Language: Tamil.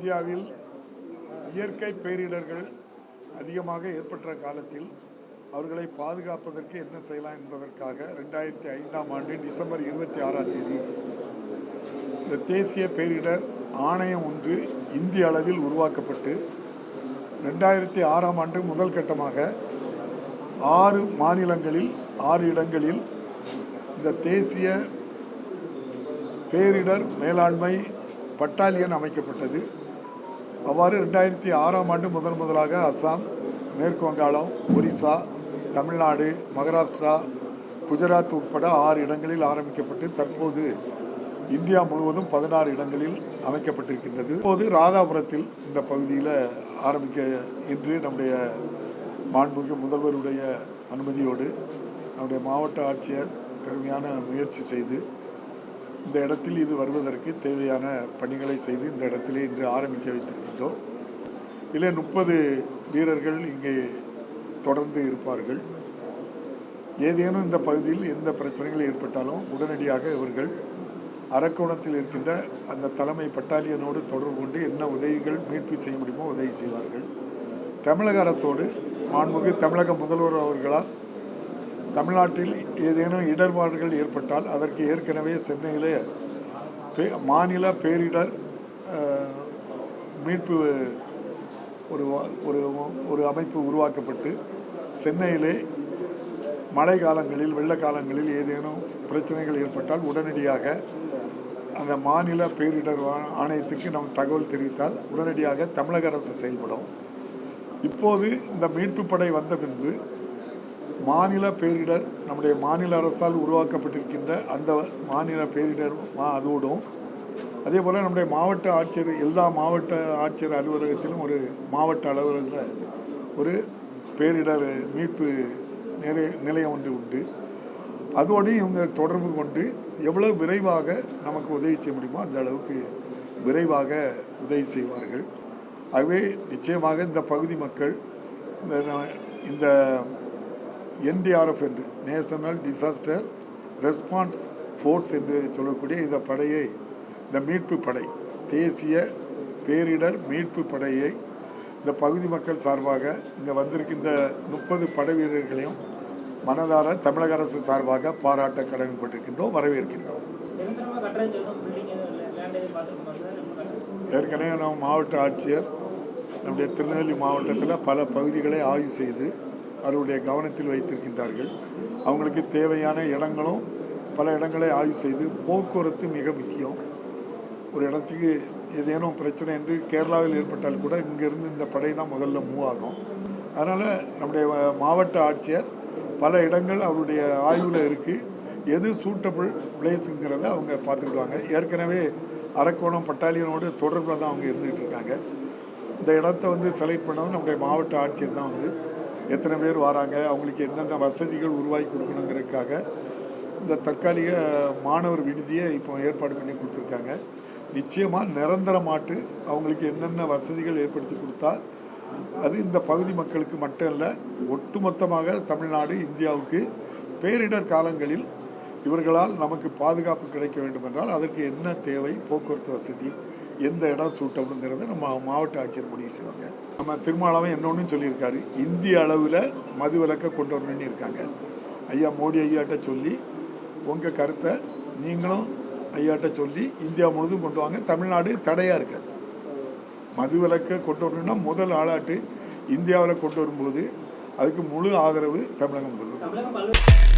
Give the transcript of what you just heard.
இந்தியாவில் இயற்கை பேரிடர்கள் அதிகமாக ஏற்பட்ட காலத்தில் அவர்களை பாதுகாப்பதற்கு என்ன செய்யலாம் என்பதற்காக ரெண்டாயிரத்தி ஐந்தாம் ஆண்டு டிசம்பர் இருபத்தி ஆறாம் தேதி இந்த தேசிய பேரிடர் ஆணையம் ஒன்று இந்திய அளவில் உருவாக்கப்பட்டு ரெண்டாயிரத்தி ஆறாம் ஆண்டு முதல் கட்டமாக ஆறு மாநிலங்களில் ஆறு இடங்களில் இந்த தேசிய பேரிடர் மேலாண்மை பட்டாலியன் அமைக்கப்பட்டது. அவ்வாறு ரெண்டாயிரத்தி ஆறாம் ஆண்டு முதன் முதலாக அஸ்ஸாம் மேற்கு வங்காளம் ஒரிசா தமிழ்நாடு மகாராஷ்டிரா குஜராத் உட்பட ஆறு இடங்களில் ஆரம்பிக்கப்பட்டு தற்போது இந்தியா முழுவதும் பதினாறு இடங்களில் அமைக்கப்பட்டிருக்கின்றது. இப்போது ராதாபுரத்தில் இந்த பகுதியில் ஆரம்பிக்க இன்று நம்முடைய மாண்புமிகு முதல்வருடைய அனுமதியோடு நம்முடைய மாவட்ட ஆட்சியர் பெருமையான முயற்சி செய்து இந்த இடத்தில் இது வருவதற்கு தேவையான பணிகளை செய்து இந்த இடத்திலே இன்று ஆரம்பிக்க வைத்திருக்கின்றோம். இதில் முப்பது வீரர்கள் இங்கே தொடர்ந்து இருப்பார்கள். ஏதேனும் இந்த பகுதியில் எந்த பிரச்சனைகள் ஏற்பட்டாலும் உடனடியாக இவர்கள் அரக்கோணத்தில் இருக்கின்ற அந்த தலைமை பட்டாலியனோடு தொடர்பு கொண்டு என்ன உதவிகள் மீட்பு செய்ய முடியுமோ உதவி செய்வார்கள். தமிழக அரசோடு மாண்புமிகு தமிழக முதல்வர் அவர்களால் தமிழ்நாட்டில் ஏதேனும் இடர்பாடுகள் ஏற்பட்டால் அதற்கு ஏற்கனவே சென்னையிலே பே மாநில பேரிடர் மீட்பு ஒரு ஒரு ஒரு அமைப்பு உருவாக்கப்பட்டு சென்னையிலே மழை காலங்களில் வெள்ள காலங்களில் ஏதேனும் பிரச்சனைகள் ஏற்பட்டால் உடனடியாக அந்த மாநில பேரிடர் ஆணையத்துக்கு நம்ம தகவல் தெரிவித்தால் உடனடியாக தமிழக அரசு செயல்படும். இப்போது இந்த மீட்பு படை வந்த பின்பு மாநில பேரிடர் நம்முடைய மாநில அரசால் உருவாக்கப்பட்டிருக்கின்ற அந்த மாநில பேரிடர் மா- அதோடும் அதே போல் நம்முடைய மாவட்ட ஆட்சியர் எல்லா மாவட்ட ஆட்சியர் அலுவலகத்திலும் ஒரு மாவட்ட அலுவலகத்தில் ஒரு பேரிடர் மீட்பு நிலை நிலையம் ஒன்று உண்டு. அதோடு இவங்க தொடர்பு கொண்டு எவ்வளோ விரைவாக நமக்கு உதவி செய்ய முடியுமோ அந்த அளவுக்கு விரைவாக உதவி செய்வார்கள். ஆகவே நிச்சயமாக இந்த பகுதி மக்கள் இந்த இந்த என்டிஆர்எஃப் என்று நேஷனல் டிசாஸ்டர் ரெஸ்பான்ஸ் ஃபோர்ஸ் என்று சொல்லக்கூடிய இந்த படையை இந்த மீட்பு படை தேசிய பேரிடர் மீட்பு படையை இந்த பகுதி மக்கள் சார்பாக இங்கே வந்திருக்கின்ற முப்பது படை வீரர்களையும் மனதார தமிழக அரசு சார்பாக பாராட்ட கடமைப்பட்டிருக்கின்றோம் வரவேற்கின்றோம். ஏற்கனவே நம்ம மாவட்ட ஆட்சியர் நம்முடைய திருநெல்வேலி மாவட்டத்தில் பல பகுதிகளை ஆய்வு செய்து அவருடைய கவனத்தில் வைத்திருக்கின்றார்கள். அவங்களுக்கு தேவையான இடங்களும் பல இடங்களை ஆய்வு செய்து போக்குவரத்து மிக முக்கியம். ஒரு இடத்துக்கு ஏதேனும் பிரச்சனை என்று கேரளாவில் ஏற்பட்டால் கூட இங்கேருந்து இந்த படை தான் முதல்ல மூவ் ஆகும். அதனால் நம்முடைய மாவட்ட ஆட்சியர் பல இடங்கள் அவருடைய ஆய்வில் இருக்குது எது சூட்டபிள் பிளேஸுங்கிறத அவங்க பார்த்துக்கிடுவாங்க. ஏற்கனவே அரக்கோணம் பட்டாலியனோடு தொடர்பில் தான் அவங்க இருந்துகிட்டு இருக்காங்க. இந்த இடத்த வந்து செலக்ட் பண்ணது நம்முடைய மாவட்ட ஆட்சியர் தான் வந்து எத்தனை பேர் வராங்க அவங்களுக்கு என்னென்ன வசதிகள் உருவாக்கி கொடுக்கணுங்கிறதுக்காக இந்த தற்காலிக மாணவர் விடுதியை இப்போ ஏற்பாடு பண்ணி கொடுத்துருக்காங்க. நிச்சயமாக நிரந்தரமாட்டு அவங்களுக்கு என்னென்ன வசதிகள் ஏற்படுத்தி கொடுத்தால் அது இந்த பகுதி மக்களுக்கு மட்டும் இல்லை ஒட்டுமொத்தமாக தமிழ்நாடு இந்தியாவுக்கு பேரிடர் காலங்களில் இவர்களால் நமக்கு பாதுகாப்பு கிடைக்க வேண்டும் என்றால் அதற்கு என்ன தேவை? போக்குவரத்து வசதி எந்த இடம் சூட்டபிள்ங்கிறத நம்ம மாவட்ட ஆட்சியர் முடிவு செய்வாங்க. நம்ம திருமாவளவன் என்னொன்னு சொல்லியிருக்காரு. இந்திய அளவில் மது விலக்க கொண்டு வரணும்னு இருக்காங்க. ஐயா மோடி ஐயாட்ட சொல்லி உங்கள் கருத்தை நீங்களும் ஐயாட்ட சொல்லி இந்தியா முழுதும் கொண்டு வாங்க. தமிழ்நாடு தடையாக இருக்காது மது விலக்கை கொண்டு வரணும்னா முதல் ஆளாட்டு இந்தியாவில் கொண்டு வரும்போது அதுக்கு முழு ஆதரவு தமிழக முதல்வர்.